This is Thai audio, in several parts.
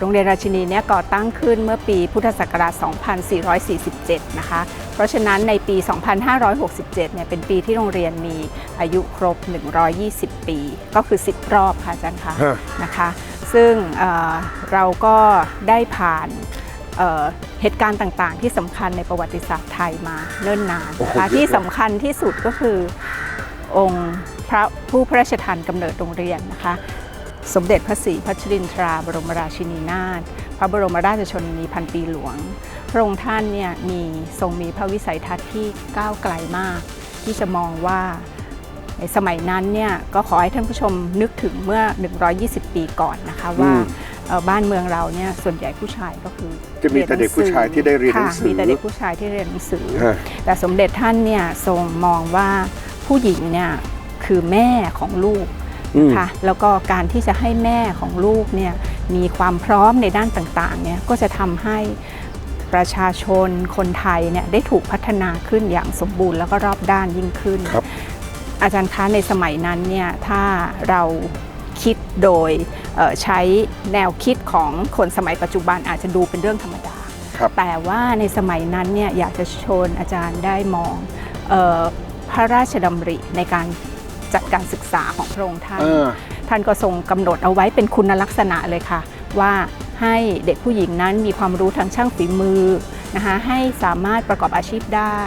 โรงเรียนราชินีเนี่ยก่อตั้งขึ้นเมื่อปีพุทธศักราช 2447 นะคะ เพราะฉะนั้นในปี 2567 เนี่ยเป็นปีที่โรงเรียนมีอายุครบ 120 ปี ก็คือ 10 รอบค่ะอาจารย์คะฮะนะคะ ซึ่งเอ่อเราก็ได้ผ่านเอ่อเหตุการณ์ต่างๆ ที่สำคัญในประวัติศาสตร์ไทยมาเนิ่นนานนะคะโอ้โหเยอะที่นะสำคัญที่สุดก็คือองค์พระผู้พระราชทานกำเนิดโรงเรียนนะคะ สมเด็จพระศรีพัชรินทราบรมราชินีนาถพระบรมราชชนนีพันปีหลวง พระองค์ท่านเนี่ยมีทรงมีพระวิสัยทัศน์ที่ก้าวไกลมาก ที่จะมองว่าในสมัยนั้นเนี่ยก็ขอให้ท่านผู้ชมนึกถึงเมื่อ 120 ปีก่อนนะคะว่าอืมเอ่อบ้านเมืองเราเนี่ยส่วนใหญ่ผู้ชายก็คือจะมีแต่เด็กผู้ชายที่ได้เรียนหนังสือค่ะมีแต่เด็กผู้ชายที่เรียนหนังสือฮะแต่สมเด็จท่านเนี่ยทรงมองว่าผู้หญิงเนี่ยคือแม่ของลูกอืม ค่ะแล้วก็การที่จะให้แม่ของลูกเนี่ยมีความพร้อมในด้านต่างๆเนี่ยก็จะทำให้ประชาชนคนไทยเนี่ยได้ถูกพัฒนาขึ้นอย่างสมบูรณ์แล้วก็รอบด้านยิ่งขึ้นครับอาจารย์คะในสมัยนั้นเนี่ยถ้าเราคิดโดยเอ่อใช้แนวคิดของคนสมัยปัจจุบันอาจจะดูเป็นเรื่องธรรมดาครับแต่ว่าในสมัยนั้นเนี่ยอยากจะชวนอาจารย์ได้มองเออพระราชดำริในการ จัดการศึกษาของพระองค์ท่าน เออ ท่านก็ทรงกำหนดเอาไว้เป็นคุณลักษณะเลยค่ะ ว่าให้เด็กผู้หญิงนั้นมีความรู้ทางช่างฝีมือนะคะให้สามารถประกอบอาชีพได้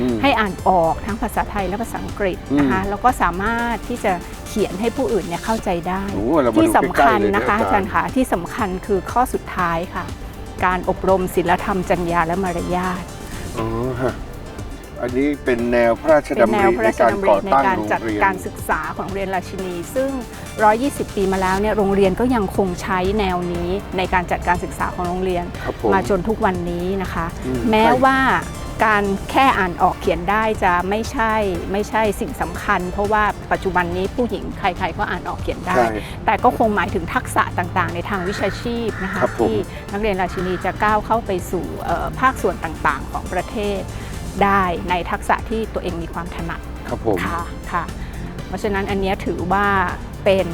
อืม ให้อ่านออกทั้งภาษาไทยและภาษาอังกฤษนะคะอืมแล้วก็สามารถที่จะเขียนให้ผู้อื่นเนี่ยเข้าใจได้ โอ้เรามาที่ดูสำคัญใกล้ๆเลยนะคะอาจารย์ค่ะที่สำคัญคือข้อสุดท้ายค่ะ การอบรมศีลธรรมจรรยาและมารยาท อ๋อฮะ อันนี้เป็นแนวพระราชเป็นดำแนริวพระในราชการดำริก่อในตั้งการโรงจัดเรียนการศึกษาของโรงเรียนราชินี ซึ่ง 120 ปีมาแล้วเนี่ยโรงเรียนก็ยังคงใช้แนวนี้ในการจัดการศึกษาของโรงเรียนครับผมมาจนทุกวันนี้นะคะอืมแม้ใช่ว่าการแค่อ่านออกเขียนได้จะไม่ใช่ไม่ใช่สิ่งสำคัญ เพราะว่าปัจจุบันนี้ผู้หญิงใครๆก็อ่านออกเขียนได้ใช่แต่ก็คงหมายถึงทักษะต่างๆ ในทางวิชาชีพนะคะครับผมที่นักเรียนราชินีจะก้าวเข้าไปสู่เอ่อภาคส่วนต่างๆ ของประเทศ ได้ในทักษะที่ตัวเองมีความถนัดครับผมค่ะค่ะเพราะฉะนั้นอันเนี้ยถือว่าเป็น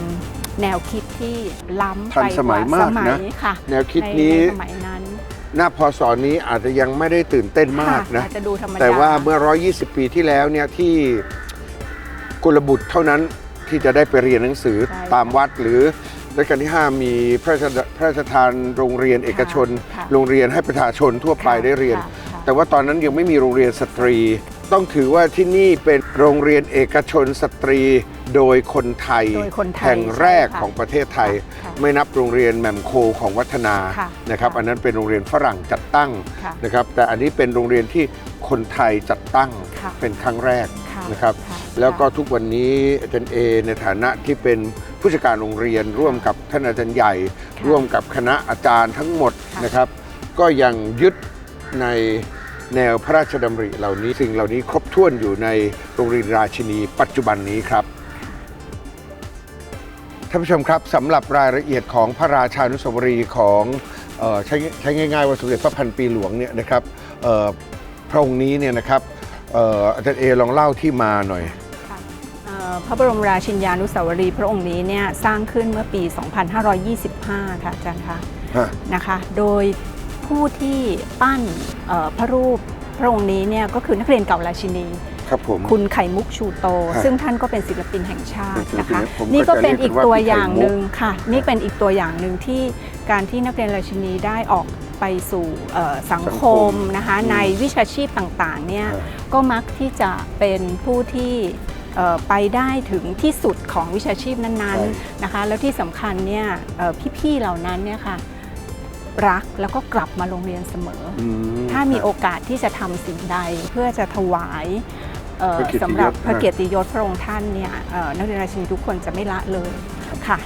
แนวคิดที่ล้ำทันไปสมัยกว่มากสมันะยค่ะแนวคิดในนี้ในสมัยนั้นหน้าพศนี้อาจจะยังไม่ได้ตื่นเต้นมากค่นะอาจจะดูธรรมดาแต่ว่าเมื่อ 120 ปีที่แล้วเนี่ยที่กุลบุตรเท่านั้นที่จะได้ไปเรียนหนังสือใช่ตามวัดหรือรัชกาลที่ 5 มีพระราชพระราชทานโรงเรียนเอกชนค่ะโรงเรียนให้ประชาชนทั่วไปค่ะได้เรียนค่ะค่ะ แต่ว่าตอนนั้นยังไม่มีโรงเรียนสตรี ต้องถือว่าที่นี่เป็นโรงเรียนเอกชนสตรี โดยคนไทยโดยคนไทยแห่งแรกใช่ค่ะของประเทศไทย ค่ะไม่นับโรงเรียนแหม่มโคของวัฒนาค่ะนะครับ ค่ะ อันนั้นเป็นโรงเรียนฝรั่งจัดตั้งค่ะ นะครับ แต่อันนี้เป็นโรงเรียนที่คนไทยจัดตั้งค่ะ เป็นครั้งแรก ค่ะนะครับค่ะแล้วก็ทุกวันนี้อาจารย์เอในฐานะที่เป็นผู้จัดการโรงเรียน ร่วมกับท่านอาจารย์ใหญ่ค่ะร่วมกับคณะอาจารย์ทั้งหมดค่ะนะครับ ก็ยังยึดใน แนวพระราชดำริเหล่านี้สิ่งเหล่านี้ครบถ้วนอยู่ในโรงเรียนราชินีปัจจุบันนี้ครับท่านผู้ชมครับสำหรับรายละเอียดของพระราชานุสาวรีย์ของเอ่อใช้ใช้ง่ายๆว่าสมเด็จพระพันปีหลวงเนี่ยนะครับเอ่อพระองค์นี้เนี่ยนะครับเอ่ออาจารย์เอลองเล่าที่มาหน่อยค่ะเอ่อพระบรมราชินีนุสาวรีย์พระองค์นี้เนี่ยสร้างขึ้นเมื่อปี 2525 ค่ะอาจารย์คะฮะนะคะ โดย ผู้ที่ปั้นเอ่อพระรูปพระองค์นี้เนี่ยก็คือนักเรียนเก่าราชินีครับผมคุณไข่มุกชูโตฮะซึ่งท่านก็เป็นศิลปินแห่งชาติเป็นศิลนะปินคะผมก็นี่ก็จะเป็นเรียกอีกว่าตัวพี่ไข่มุกอย่างหนึ่งค่ะ นี่เป็นอีกตัวอย่างหนึ่งที่การที่นักเรียนราชินีได้ออกไปสู่เอ่อสังสังคคมมนะคะอืมในวิชาชีพต่างๆเนี่ยฮะก็มักที่จะเป็นผู้ที่เอ่อไปได้ถึงที่สุดของวิชาชีพนั้นใช่ๆนะคะ แล้วที่สำคัญเนี่ยเอ่อพี่ๆเหล่านั้นเนี่ยค่ะ รักแล้วก็กลับมาโรงเรียนเสมออืถ้ามีโอกาสที่จะทำสิ่งใดเพื่อจะถวายเอ่อพระเกียรติยศสำหรับนะพระเกียรติยศพระองค์ท่านเนี่ยเอ่อนักเรียนราชินีทุกคนจะไม่ละเลยค่ะ